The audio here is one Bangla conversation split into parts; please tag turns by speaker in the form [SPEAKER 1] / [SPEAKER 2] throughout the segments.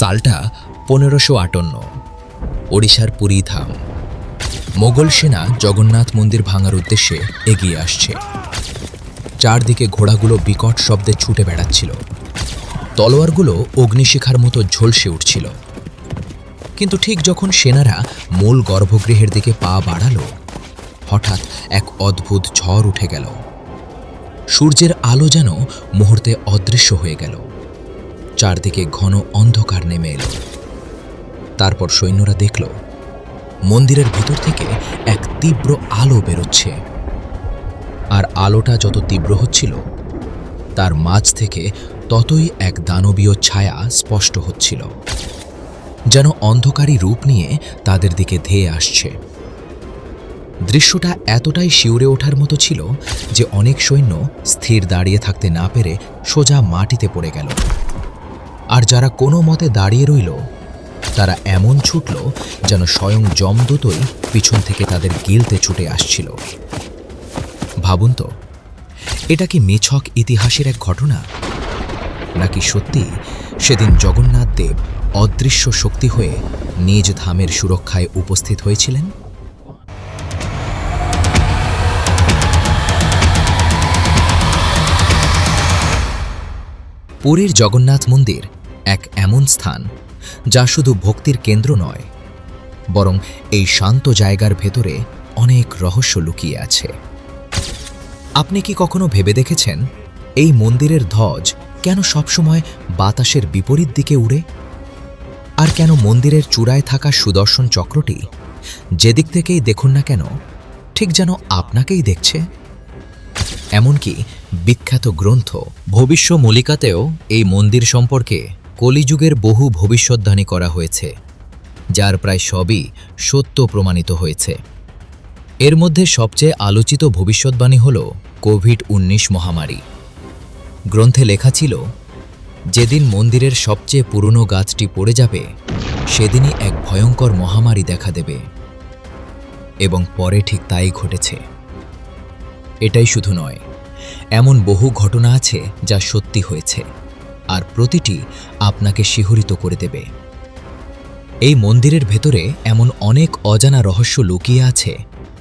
[SPEAKER 1] সালটা পনেরোশো আটান্ন, ওড়িশার পুরী ধাম। মোগল সেনা জগন্নাথ মন্দির ভাঙার উদ্দেশ্যে এগিয়ে আসছে। চারদিকে ঘোড়াগুলো বিকট শব্দে ছুটে বেড়াচ্ছিল। তলোয়ারগুলো অগ্নিশিখার মতো ঝলসে উঠছিল। কিন্তু ঠিক যখন সেনারা মূল গর্ভগৃহের দিকে পা বাড়ালো, হঠাৎ এক অদ্ভুত ঝড় উঠে গেল। সূর্যের আলো যেন মুহূর্তে অদৃশ্য হয়ে গেল। চারদিকে ঘন অন্ধকার নেমে এলো। তারপর সৈন্যরা দেখল, মন্দিরের ভিতর থেকে এক তীব্র আলো বেরোচ্ছে। আর আলোটা যত তীব্র হচ্ছিল, তার মাঝ থেকে ততই এক দানবীয় ছায়া স্পষ্ট হচ্ছিল, যেন অন্ধকারী রূপ নিয়ে তাদের দিকে ধেয়ে আসছে। দৃশ্যটা এতটাই শিউরে ওঠার মতো ছিল যে অনেক সৈন্য স্থির দাঁড়িয়ে থাকতে না পেরে সোজা মাটিতে পড়ে গেল। আর যারা কোনো মতে দাঁড়িয়ে রইল, তারা এমন ছুটল যেন স্বয়ং জমদূতই পিছন থেকে তাদের গিলতে ছুটে আসছিল। ভাবুন তো, এটা কি মেছক ইতিহাসের এক ঘটনা? নাকি সত্যি সেদিন জগন্নাথ দেব অদৃশ্য শক্তি হয়ে নিজ ধামের সুরক্ষায় উপস্থিত হয়েছিলেন? পুরীর জগন্নাথ মন্দির এক এমন স্থান যা শুধু ভক্তির কেন্দ্র নয়, বরং এই শান্ত জায়গার ভেতরে অনেক রহস্য লুকিয়ে আছে। আপনি কি কখনো ভেবে দেখেছেন এই মন্দিরের ধ্বজ কেন সবসময় বাতাসের বিপরীত দিকে উড়ে? আর কেন মন্দিরের চূড়ায় থাকা সুদর্শন চক্রটি যেদিক থেকেই দেখুন না কেন, ঠিক যেন আপনাকেই দেখছে? এমনকি বিখ্যাত গ্রন্থ ভবিষ্য মলিকাতেও এই মন্দির সম্পর্কে কলিযুগের বহু ভবিষ্যদ্বাণী করা হয়েছে, যার প্রায় সবই সত্য প্রমাণিত হয়েছে। এর মধ্যে সবচেয়ে আলোচিত ভবিষ্যদ্বাণী হল কোভিড উনিশ মহামারী। গ্রন্থে লেখা ছিল, যেদিন মন্দিরের সবচেয়ে পুরনো গাছটি পড়ে যাবে, সেদিনই এক ভয়ঙ্কর মহামারী দেখা দেবে। এবং পরে ঠিক তাই ঘটেছে। এটাই শুধু নয়, এমন বহু ঘটনা আছে যা সত্যি হয়েছে। আর প্রতিটি আপনাকে শিহরিত করে দেবে। এই মন্দিরের ভেতরে এমন অনেক অজানা রহস্য লুকিয়ে আছে,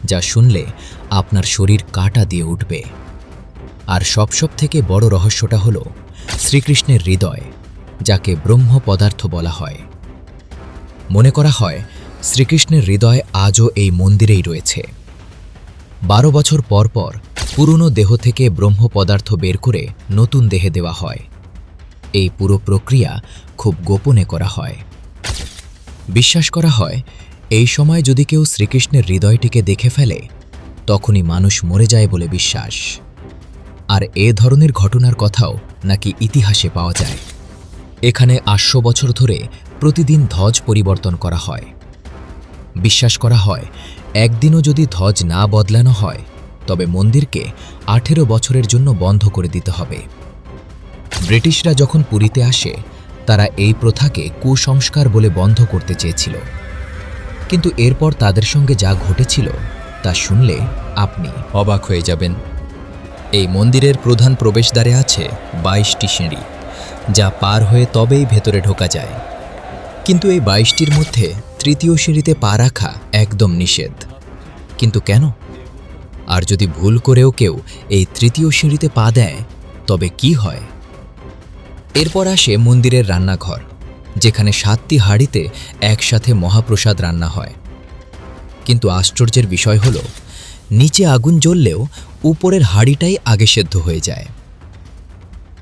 [SPEAKER 1] যা শুনলে আপনার শরীর কাটা দিয়ে উঠবে। আর সব থেকে বড় রহস্যটা হল শ্রীকৃষ্ণের হৃদয়, যাকে ব্রহ্ম পদার্থ বলা হয়। মনে করা হয় শ্রীকৃষ্ণের হৃদয় আজও এই মন্দিরেই রয়েছে। বারো বছর পর পর পুরনো দেহ থেকে ব্রহ্ম পদার্থ বের করে নতুন দেহে দেওয়া হয়। এই পুরো প্রক্রিয়া খুব গোপনে করা হয়। বিশ্বাস করা হয়, এই সময় যদি কেউ শ্রীকৃষ্ণের হৃদয়টিকে দেখে ফেলে, তখনই মানুষ মরে যায় বলে বিশ্বাস। আর এ ধরনের ঘটনার কথাও নাকি ইতিহাসে পাওয়া যায়। এখানে আটশো বছর ধরে প্রতিদিন ধ্বজ পরিবর্তন করা হয়। বিশ্বাস করা হয়, একদিনও যদি ধ্বজ না বদলানো হয়, তবে মন্দিরকে আঠেরো বছরের জন্য বন্ধ করে দিতে হবে। ব্রিটিশরা যখন পুরীতে আসে, তারা এই প্রথাকে কুসংস্কার বলে বন্ধ করতে চেয়েছিল। কিন্তু এরপর তাদের সঙ্গে যা ঘটেছিল, তা শুনলে আপনি অবাক হয়ে যাবেন। এই মন্দিরের প্রধান প্রবেশদ্বারে আছে বাইশটি সিঁড়ি, যা পার হয়ে তবেই ভেতরে ঢোকা যায়। কিন্তু এই বাইশটির মধ্যে তৃতীয় সিঁড়িতে পা রাখা একদম নিষেধ। কিন্তু কেন? আর যদি ভুল করেও কেউ এই তৃতীয় সিঁড়িতে পা দেয়, তবে কি হয়? এরপর আসে মন্দিরের রান্নাঘর, যেখানে সাতটি হাঁড়িতে একসাথে মহাপ্রসাদ রান্না হয়। কিন্তু আশ্চর্যের বিষয় হল, নিচে আগুন জ্বললেও উপরের হাঁড়িটাই আগে সেদ্ধ হয়ে যায়।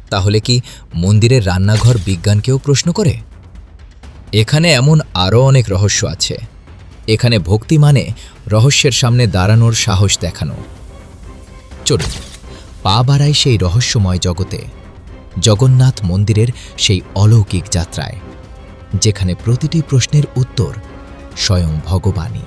[SPEAKER 1] তাহলে কি মন্দিরের রান্নাঘর বিজ্ঞানকেও প্রশ্ন করে? এখানে এমন আরও অনেক রহস্য আছে। এখানে ভক্তি মানে রহস্যের সামনে দাঁড়ানোর সাহস দেখানো। চলুন, পা বাড়াই সেই রহস্যময় জগতে জগন্নাথ মন্দিরের সেই অলৌকিক যাত্রায়, যেখানে প্রতিটি প্রশ্নের উত্তর স্বয়ং ভগবানই।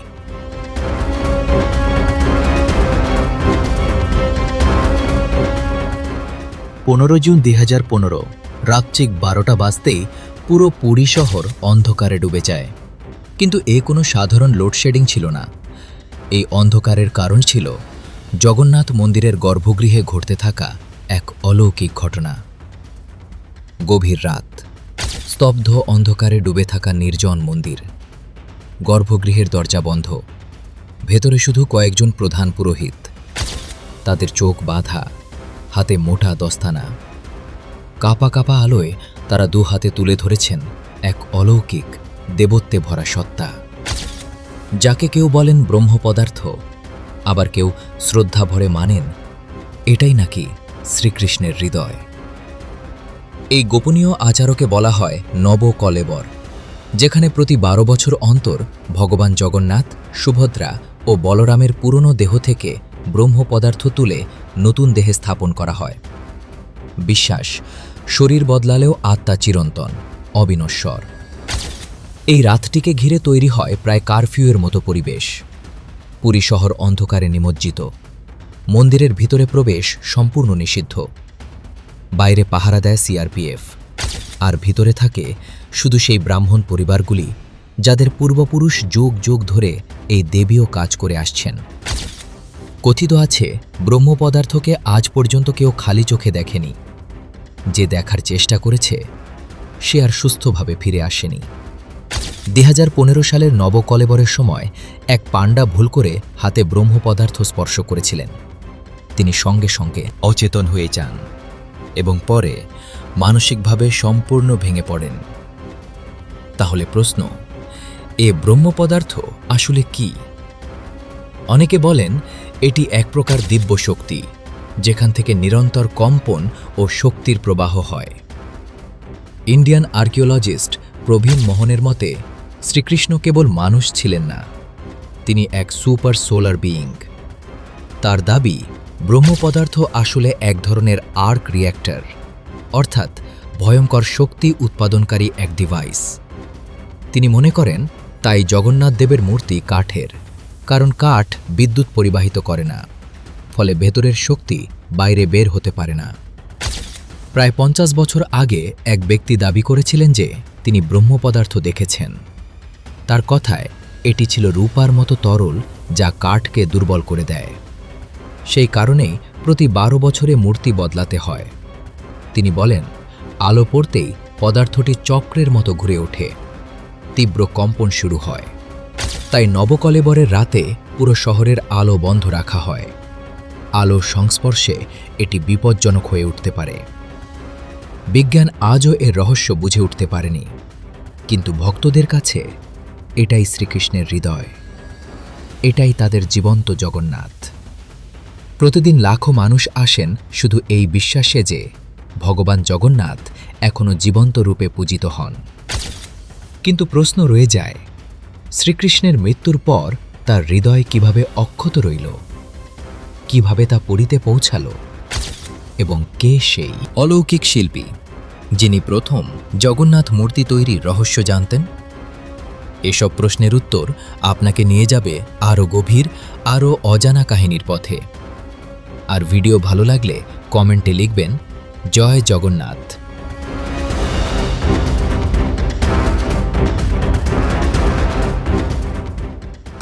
[SPEAKER 1] পনেরো জুন দুই হাজার পনেরো, রাত্রিক বারোটা বাজতেই পুরো পুরী শহর অন্ধকারে ডুবে যায়। কিন্তু এ কোনো সাধারণ লোডশেডিং ছিল না। এই অন্ধকারের কারণ ছিল জগন্নাথ মন্দিরের গর্ভগৃহে ঘটতে থাকা এক অলৌকিক ঘটনা। গভীর রাত। স্তব্ধ অন্ধকারে ডুবে থাকা নির্জন মন্দির। গর্ভগৃহের দরজা বন্ধ। ভেতরে শুধু কয়েকজন প্রধান পুরোহিত। তাদের চোখ বাঁধা, হাতে মোটা দস্তানা। কাপা কাপা আলোয় তারা দু হাতে তুলে ধরেছেন এক অলৌকিক, দেবত্বে ভরা সত্তা। যাকে কেউ বলেন ব্রহ্ম পদার্থ আবার কেউ শ্রদ্ধা ভরে মানেন, এটাই নাকি শ্রীকৃষ্ণের হৃদয়। এই গোপনীয় আচারকে বলা হয় নব কলেবর যেখানে প্রতি বারো বছর অন্তর ভগবান জগন্নাথ, সুভদ্রা ও বলরামের পুরনো দেহ থেকে ব্রহ্ম পদার্থ তুলে নতুন দেহে স্থাপন করা হয়। বিশ্বাস, শরীর বদলালেও আত্মা চিরন্তন, অবিনশ্বর। এই রাতটিকে ঘিরে তৈরি হয় প্রায় কারফিউয়ের মতো পরিবেশ। পুরী শহর অন্ধকারে নিমজ্জিত। মন্দিরের ভিতরে প্রবেশ সম্পূর্ণ নিষিদ্ধ। বাইরে পাহারা দেয় সিআরপিএফ। আর ভিতরে থাকে শুধু সেই ব্রাহ্মণ পরিবারগুলি, যাদের পূর্বপুরুষ যুগ যুগ ধরে এই দেবীও কাজ করে আসছেন। কথিত আছে ব্রহ্ম পদার্থকে আজ পর্যন্ত কেউ খালি চোখে দেখেনি। যে দেখার চেষ্টা করেছে, সে আর সুস্থভাবে ফিরে আসেনি। দু হাজার পনেরো সালের নবকলেবরের সময় এক পাণ্ডা ভুল করে হাতে ব্রহ্ম পদার্থ স্পর্শ করেছিলেন। তিনি সঙ্গে সঙ্গে অচেতন হয়ে যান। এবং পরে মানসিকভাবে সম্পূর্ণ ভেঙে পড়েন। তাহলে প্রশ্ন, এ ব্রহ্ম পদার্থ আসলে কি? অনেকে বলেন, এটি এক প্রকার দিব্য শক্তি, যেখান থেকে নিরন্তর কম্পন ও শক্তির প্রবাহ হয়। ইন্ডিয়ান আর্কিওলজিস্ট প্রবীণ মোহনের মতে, শ্রীকৃষ্ণ কেবল মানুষ ছিলেন না, তিনি এক সুপার সোলার বিইং। তার দাবি ব্রহ্ম পদার্থ আসলে এক ধরনের আর্ক রিয়্যাক্টর অর্থাৎ ভয়ঙ্কর শক্তি উৎপাদনকারী এক ডিভাইস তিনি মনে করেন, তাই জগন্নাথ দেবের মূর্তি কাঠের, কারণ কাঠ বিদ্যুৎ পরিবাহিত করে না, ফলে ভেতরের শক্তি বাইরে বের হতে পারে না। প্রায় পঞ্চাশ বছর আগে এক ব্যক্তি দাবি করেছিলেন যে, তিনি ব্রহ্ম পদার্থ দেখেছেন। তার কথায়, এটি ছিল রূপার মতো তরল যা কাঠকে দুর্বল করে দেয়। সেই কারণেই প্রতি বারো বছরে মূর্তি বদলাতে হয়। তিনি বলেন, আলো পড়তেই পদার্থটি চক্রের মতো ঘুরে ওঠে। তীব্র কম্পন শুরু হয়। তাই নবকলেবরের রাতে পুরো শহরের আলো বন্ধ রাখা হয়। আলোর সংস্পর্শে এটি বিপজ্জনক হয়ে উঠতে পারে। বিজ্ঞান আজও এর রহস্য বুঝে উঠতে পারেনি। কিন্তু ভক্তদের কাছে এটাই শ্রীকৃষ্ণের হৃদয়। এটাই তাদের জীবন্ত জগন্নাথ। প্রতিদিন লাখো মানুষ আসেন শুধু এই বিশ্বাসে যে ভগবান জগন্নাথ এখনও জীবন্ত রূপে পূজিত হন। কিন্তু প্রশ্ন রয়ে যায়, শ্রীকৃষ্ণের মৃত্যুর পর তার হৃদয় কীভাবে অক্ষত রইল? কীভাবে তা পরিতে পৌঁছালো? এবং কে সেই অলৌকিক শিল্পী যিনি প্রথম জগন্নাথ মূর্তি তৈরির রহস্য জানতেন? এসব প্রশ্নের উত্তর আপনাকে নিয়ে যাবে আরও গভীর, আরও অজানা কাহিনীর পথে। আর ভিডিও ভালো লাগলে কমেন্টে লিখবেন, জয় জগন্নাথ।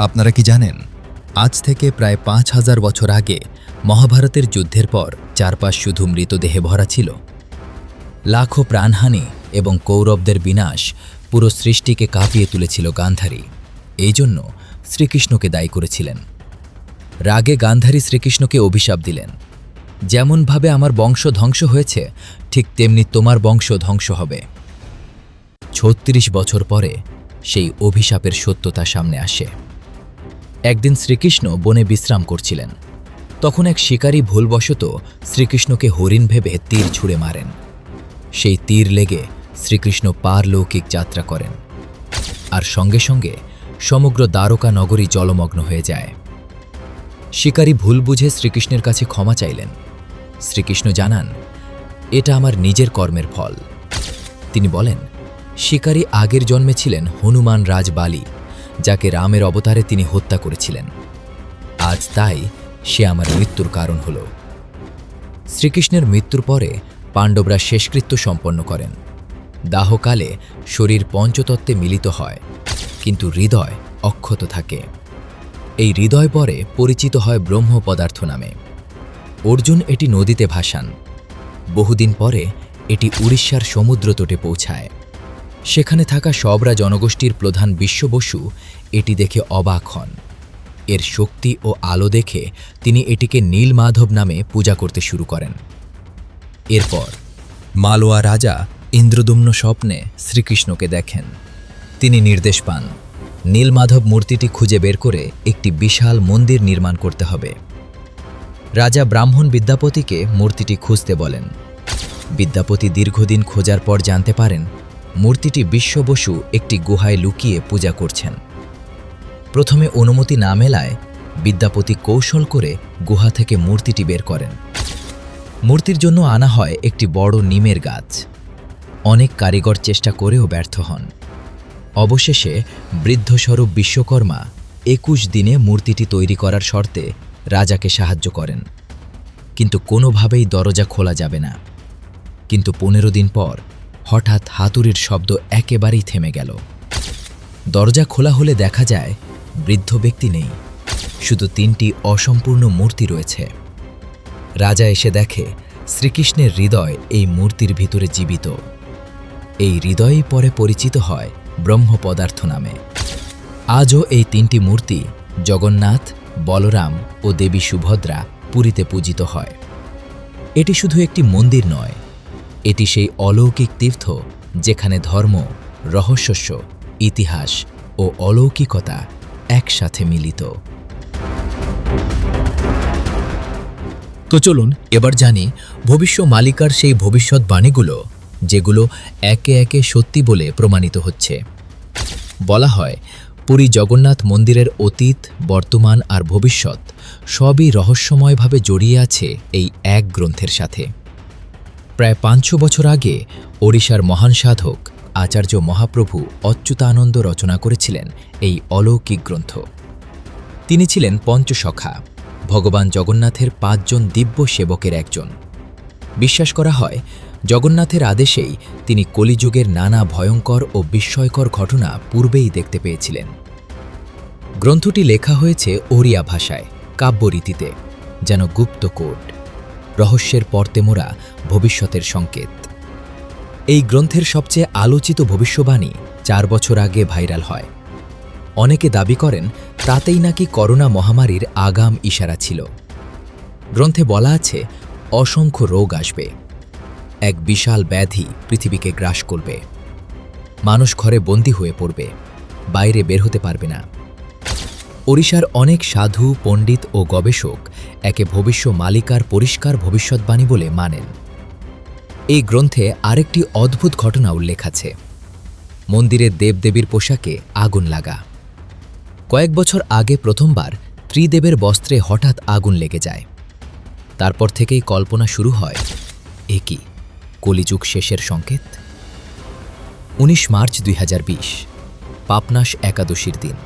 [SPEAKER 1] আপনারা কি জানেন, আজ থেকে প্রায় পাঁচ হাজার বছর আগে মহাভারতের যুদ্ধের পর চারপাশ শুধু মৃতদেহে ভরা ছিল। লাখো প্রাণহানি এবং কৌরবদের বিনাশ পুরো সৃষ্টিকে কাঁপিয়ে তুলেছিল গান্ধারী। এই জন্য শ্রীকৃষ্ণকে দায়ী করেছিলেন। রাগে গান্ধারী শ্রীকৃষ্ণকে অভিশাপ দিলেন। যেমনভাবে আমার বংশ ধ্বংস হয়েছে, ঠিক তেমনি তোমার বংশ ধ্বংস হবে। ছত্রিশ বছর পরে সেই অভিশাপের সত্যতা সামনে আসে। একদিন শ্রীকৃষ্ণ বনে বিশ্রাম করছিলেন। তখন এক শিকারী ভুলবশত শ্রীকৃষ্ণকে হরিণ ভেবে তীর ছুঁড়ে মারেন। সেই তীর লেগে শ্রীকৃষ্ণ পারলৌকিক যাত্রা করেন। আর সঙ্গে সঙ্গে সমগ্র দ্বারকা নগরী জলমগ্ন হয়ে যায়। শিকারী ভুল বুঝে শ্রীকৃষ্ণের কাছে ক্ষমা চাইলেন। শ্রীকৃষ্ণ জানান, এটা আমার নিজের কর্মের ফল। তিনি বলেন, শিকারী আগের জন্মে ছিলেন হনুমান রাজ বালি, যাকে রামের অবতারে তিনি হত্যা করেছিলেন। আজ তাই সে আমার মৃত্যুর কারণ হল। শ্রীকৃষ্ণের মৃত্যুর পরে পাণ্ডবরা শেষকৃত্য সম্পন্ন করেন। দাহকালে শরীর পঞ্চতত্ত্বে মিলিত হয়, কিন্তু হৃদয় অক্ষত থাকে। এই হৃদয় পরে পরিচিত হয় ব্রহ্ম পদার্থ নামে। অর্জুন এটি নদীতে ভাসান। বহুদিন পরে এটি উড়িষ্যার সমুদ্র তটে পৌঁছায়। সেখানে থাকা সবরা জনগোষ্ঠীর প্রধান বিশ্ব বসু এটি দেখে অবাক হন। এর শক্তি ও আলো দেখে তিনি এটিকে নীলমাধব নামে পূজা করতে শুরু করেন। এরপর মালোয়া রাজা ইন্দ্রদুম্ন স্বপ্নে শ্রীকৃষ্ণকে দেখেন। তিনি নির্দেশ পান নীলমাধব মূর্তিটি খুঁজে বের করে একটি বিশাল মন্দির নির্মাণ করতে হবে। রাজা ব্রাহ্মণ বিদ্যাপতিকে মূর্তিটি খুঁজতে বলেন। বিদ্যাপতি দীর্ঘদিন খোঁজার পর জানতে পারেন, মূর্তিটি বিশ্ব বসু একটি গুহায় লুকিয়ে পূজা করছেন। প্রথমে অনুমতি না মেলায় বিদ্যাপতি কৌশল করে গুহা থেকে মূর্তিটি বের করেন। মূর্তির জন্য আনা হয় একটি বড় নিমের গাছ। অনেক কারিগর চেষ্টা করেও ব্যর্থ হন। অবশেষে বৃদ্ধস্বরূপ বিশ্বকর্মা একুশ দিনে মূর্তিটি তৈরি করার শর্তে রাজাকে সাহায্য করেন। কিন্তু কোনোভাবেই দরজা খোলা যাবে না। কিন্তু পনেরো দিন পর হঠাৎ হাতুড়ির শব্দ একেবারেই থেমে গেল। দরজা খোলা হলে দেখা যায় বৃদ্ধ ব্যক্তি নেই, শুধু তিনটি অসম্পূর্ণ মূর্তি রয়েছে। রাজা এসে দেখে শ্রীকৃষ্ণের হৃদয় এই মূর্তির ভিতরে জীবিত। এই হৃদয়ই পরে পরিচিত হয় ব্রহ্ম পদার্থ নামে। আজও এই তিনটি মূর্তি জগন্নাথ, বলরাম ও দেবী সুভদ্রা পুরীতে পূজিত হয়। এটি শুধু একটি মন্দির নয়, এটি সেই অলৌকিক তীর্থ যেখানে ধর্ম, রহস্যস্য, ইতিহাস ও অলৌকিকতা একসাথে মিলিত। তো চলুন এবার জানি ভবিষ্য মালিকার সেই ভবিষ্যৎবাণীগুলো যেগুলো একে একে সত্যি বলে প্রমাণিত হচ্ছে। বলা হয়, পুরী জগন্নাথ মন্দিরের অতীত, বর্তমান আর ভবিষ্যৎ সবই রহস্যময়ভাবে জড়িয়ে আছে এই এক গ্রন্থের সাথে। প্রায় পাঁচশো বছর আগে ওড়িশার মহান সাধক আচার্য মহাপ্রভু অচ্যুতানন্দ রচনা করেছিলেন এই অলৌকিক গ্রন্থ। তিনি ছিলেন পঞ্চসখা ভগবান জগন্নাথের পাঁচজন দিব্য সেবকের একজন। বিশ্বাস করা হয় জগন্নাথের আদেশেই তিনি কলিযুগের নানা ভয়ঙ্কর ও বিস্ময়কর ঘটনা পূর্বেই দেখতে পেয়েছিলেন। গ্রন্থটি লেখা হয়েছে ওড়িয়া ভাষায়, কাব্যরীতিতে, যেন গুপ্ত কোট রহস্যের পর্তে মোড়া ভবিষ্যতের সংকেত। এই গ্রন্থের সবচেয়ে আলোচিত ভবিষ্যবাণী চার বছর আগে ভাইরাল হয়। অনেকে দাবি করেন, তাতেই নাকি করোনা মহামারীর আগাম ইশারা ছিল। গ্রন্থে বলা আছে, অসংখ্য রোগ আসবে। এক বিশাল ব্যাধি পৃথিবীকে গ্রাস করবে। মানুষ ঘরে বন্দী হয়ে পড়বে, বাইরে বের হতে পারবে না। ওড়িশার অনেক সাধু, পণ্ডিত ও গবেষক একে ভবিষ্য মালিকার পরিষ্কার ভবিষ্যৎবাণী বলে মানেন। এই গ্রন্থে আরেকটি অদ্ভুত ঘটনা উল্লেখ আছে। মন্দিরের দেবদেবীর পোশাকে আগুন লাগা। কয়েক বছর আগে প্রথমবার ত্রিদেবের বস্ত্রে হঠাৎ আগুন লেগে যায়। তারপর থেকেই কল্পনা শুরু হয়, এ কি? কলিযুগ শেষের সংকেত? উনিশ মার্চ দুই হাজার বিশ, পাপনাশ একাদশীর দিন,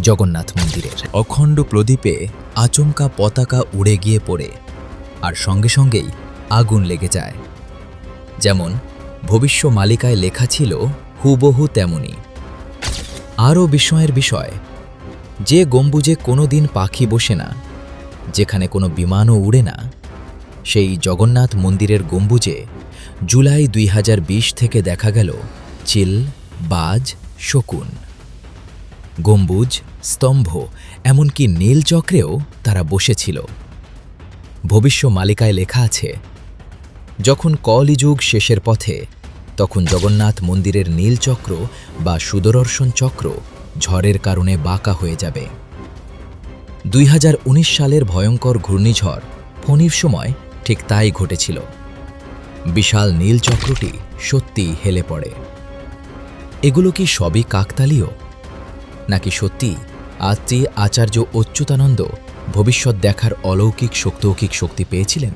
[SPEAKER 1] জগন্নাথ মন্দিরের। অখণ্ড প্রদীপে আচমকা পতাকা উড়ে গিয়ে পড়ে, আর সঙ্গে সঙ্গেই আগুন লেগে যায়। যেমন ভবিষ্য মালিকায় লেখা ছিল, হুবহু তেমনি। আরও বিস্ময়ের বিষয়, যে গম্বুজে কোনো দিন পাখি বসে না, যেখানে কোনো বিমানও উড়ে না, সেই জগন্নাথ মন্দিরের গম্বুজে জুলাই দুই হাজার বিশ থেকে দেখা গেল চিল, বাজ, শকুন। গম্বুজ, স্তম্ভ, এমনকি নীল চক্রেও তারা বসেছিল। ভবিষ্য মালিকায় লেখা আছে, যখন কলিযুগ শেষের পথে, তখন জগন্নাথ মন্দিরের নীলচক্র বা সুদর্শন চক্র ঝড়ের কারণে বাঁকা হয়ে যাবে। দুই হাজার উনিশ সালের ভয়ঙ্কর ঘূর্ণিঝড় ফণির সময় ঠিক তাই ঘটেছিল। বিশাল নীল চক্রটি সত্যিই হেলে পড়ে। এগুলো কি সবই কাকতালীয়? নাকি সত্যি আত্মী আচার্য অচ্যুতানন্দ ভবিষ্যৎ দেখার অলৌকিক শক্তৌকিক শক্তি পেয়েছিলেন?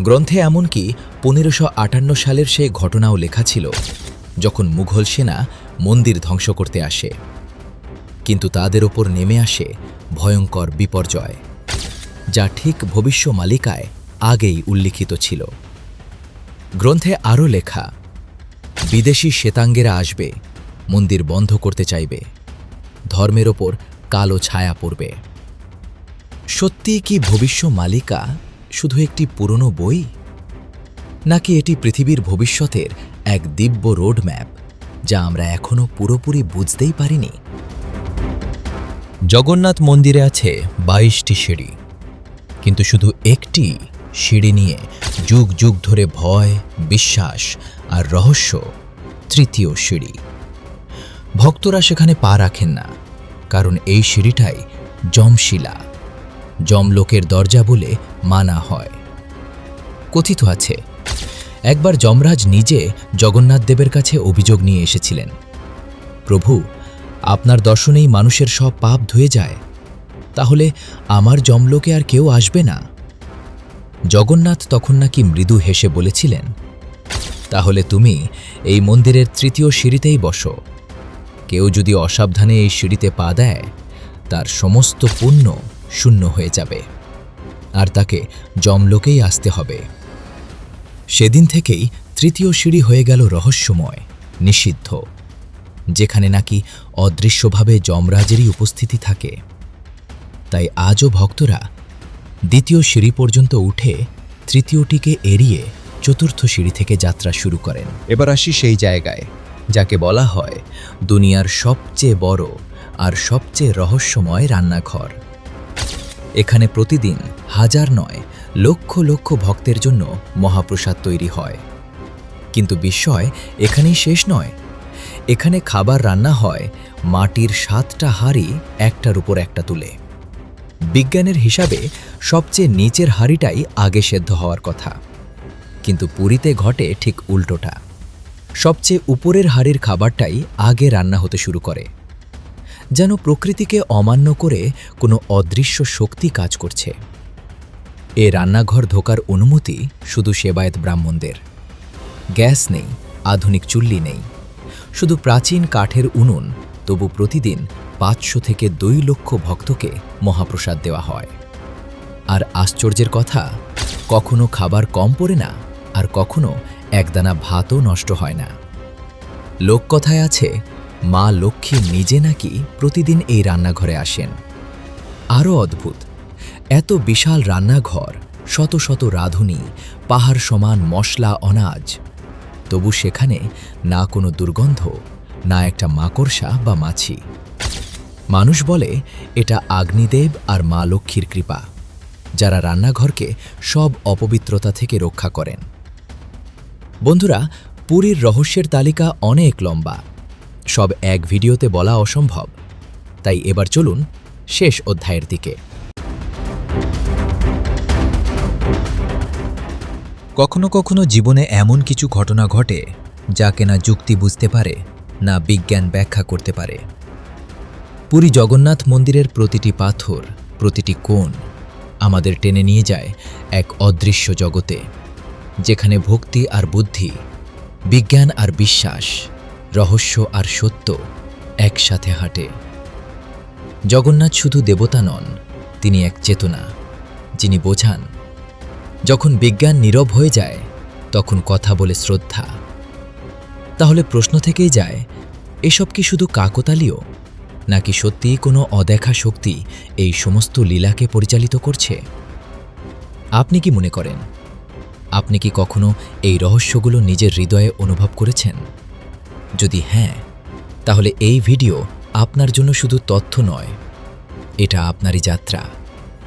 [SPEAKER 1] গ্রন্থে এমনকি পনেরোশো আটান্ন সালের সেই ঘটনাও লেখা ছিল, যখন মুঘল সেনা মন্দির ধ্বংস করতে আসে। কিন্তু তাদের ওপর নেমে আসে ভয়ঙ্কর বিপর্যয়, যা ঠিক ভবিষ্য মালিকায় আগেই উল্লিখিত ছিল। গ্রন্থে আরও লেখা, বিদেশি শ্বেতাঙ্গেরা আসবে, মন্দির বন্ধ করতে চাইবে, ধর্মের ওপর কালো ছায়া পড়বে। সত্যি কি ভবিষ্য মালিকা শুধু একটি পুরনো বই? নাকি এটি পৃথিবীর ভবিষ্যতের এক দিব্য রোডম্যাপ, যা আমরা এখনও পুরোপুরি বুঝতেই পারিনি?
[SPEAKER 2] জগন্নাথ মন্দিরে আছে বাইশটি সিঁড়ি, কিন্তু শুধু একটি সিঁড়ি নিয়ে যুগ যুগ ধরে ভয়, বিশ্বাস আর রহস্য তৃতীয় সিঁড়ি। ভক্তরা সেখানে পা রাখেন না, কারণ এই সিঁড়িটাই যমশিলা যমলোকের দরজা বলে মানা হয়। কথিত আছে, একবার যমরাজ নিজে জগন্নাথ দেবের কাছে অভিযোগ নিয়ে এসেছিলেন, প্রভু, আপনার দর্শনেই মানুষের সব পাপ ধুয়ে যায়, তাহলে আমার জমলোকে আর কেউ আসবে না? জগন্নাথ তখন নাকি মৃদু হেসে বলেছিলেন, তাহলে তুমি এই মন্দিরের তৃতীয় সিঁড়িতেই বসো। কেউ যদি অসাবধানে এই সিঁড়িতে পা দেয়, তার সমস্ত পুণ্য শূন্য হয়ে যাবে। আর তাকে জমলোকেই আসতে হবে। সেদিন থেকেই তৃতীয় সিঁড়ি হয়ে গেল রহস্যময়, নিষিদ্ধ, যেখানে নাকি অদৃশ্যভাবে যমরাজেরই উপস্থিতি থাকে। তাই আজও ভক্তরা দ্বিতীয় সিঁড়ি পর্যন্ত উঠে তৃতীয়টিকে এড়িয়ে চতুর্থ সিঁড়ি থেকে যাত্রা শুরু করেন। এবার আসি সেই জায়গায়, যাকে বলা হয় দুনিয়ার সবচেয়ে বড় আর সবচেয়ে রহস্যময় রান্নাঘর। এখানে প্রতিদিন হাজার নয়, লক্ষ লক্ষ ভক্তের জন্য মহাপ্রসাদ তৈরি হয়। কিন্তু বিস্ময় এখানেই শেষ নয়। এখানে খাবার রান্না হয় মাটির সাতটা হাঁড়ি একটার উপর একটা তুলে। বিজ্ঞানের হিসাবে সবচেয়ে নিচের হাঁড়িটাই আগে সেদ্ধ হওয়ার কথা। কিন্তু পুরীতে ঘটে ঠিক উল্টোটা। সবচেয়ে উপরের হাড়ির খাবারটাই আগে রান্না হতে শুরু করে। যেন প্রকৃতিকে অমান্য করে কোনো অদৃশ্য শক্তি কাজ করছে। এ রান্নাঘর ঢোকার অনুমতি শুধু সেবায়েত ব্রাহ্মণদের। গ্যাস নেই, আধুনিক চুল্লি নেই। শুধু প্রাচীন কাঠের উনুন তবু প্রতিদিন পাঁচশো থেকে দুই লক্ষ ভক্তকে মহাপ্রসাদ দেওয়া হয়। আর আশ্চর্যের কথা, কখনো খাবার কম পড়ে না, আর কখনো একদানা ভাতও নষ্ট হয় না। লোককথায় আছে, মা লক্ষ্মী নিজে নাকি প্রতিদিন এই রান্নাঘরে আসেন। আরও অদ্ভুত, এত বিশাল রান্নাঘর, শত শত রাঁধুনি, পাহাড় সমান মশলা, অনাজ। তবু সেখানে না কোনো দুর্গন্ধ না একটা মাকড়সা বা মাছি। মানুষ বলে এটা আগ্নিদেব আর মা লক্ষ্মীর কৃপা, যারা রান্নাঘরকে সব অপবিত্রতা থেকে রক্ষা করেন। বন্ধুরা, পুরীর রহস্যের তালিকা অনেক লম্বা। সব এক ভিডিওতে বলা অসম্ভব। তাই এবার চলুন শেষ অধ্যায়ের দিকে। কখনো কখনো জীবনে এমন কিছু ঘটনা ঘটে যা কেনা যুক্তি বুঝতে পারে না বিজ্ঞান ব্যাখ্যা করতে পারে। পুরী জগন্নাথ মন্দিরের প্রতিটি পাথর, প্রতিটি কোণ আমাদের টেনে নিয়ে যায় এক অদৃশ্য জগতে, যেখানে ভক্তি আর বুদ্ধি, বিজ্ঞান আর বিশ্বাস, রহস্য আর সত্য একসাথে হাঁটে। জগন্নাথ শুধু দেবতা নন, তিনি এক চেতনা, যিনি বোঝান, যখন বিজ্ঞান নীরব হয়ে যায়, তখন কথা বলে শ্রদ্ধা তাহলে প্রশ্ন থেকেই যায়, এসব কি শুধু কাকতালীয়? নাকি সত্যিই কোনো অদেখা শক্তি এই সমস্ত লীলাকে পরিচালিত করছে? আপনি কি মনে করেন? আপনি কি কখনো এই রহস্যগুলো নিজের হৃদয়ে অনুভব করেছেন? যদি হ্যাঁ তাহলে এই ভিডিও আপনার জন্য শুধু তথ্য নয়, এটা আপনারই যাত্রা,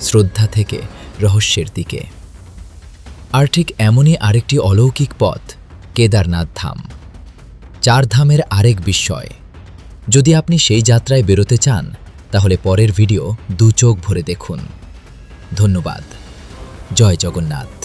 [SPEAKER 2] শ্রদ্ধা থেকে রহস্যের দিকে। আর ঠিক এমনই আরেকটি অলৌকিক পথ, কেদারনাথ ধাম। চার ধামের আরেক বিস্ময়। যদি আপনি সেই যাত্রায় বেরোতে চান, তাহলে পরের ভিডিও দু চোখ ভরে দেখুন। ধন্যবাদ। জয় জগন্নাথ।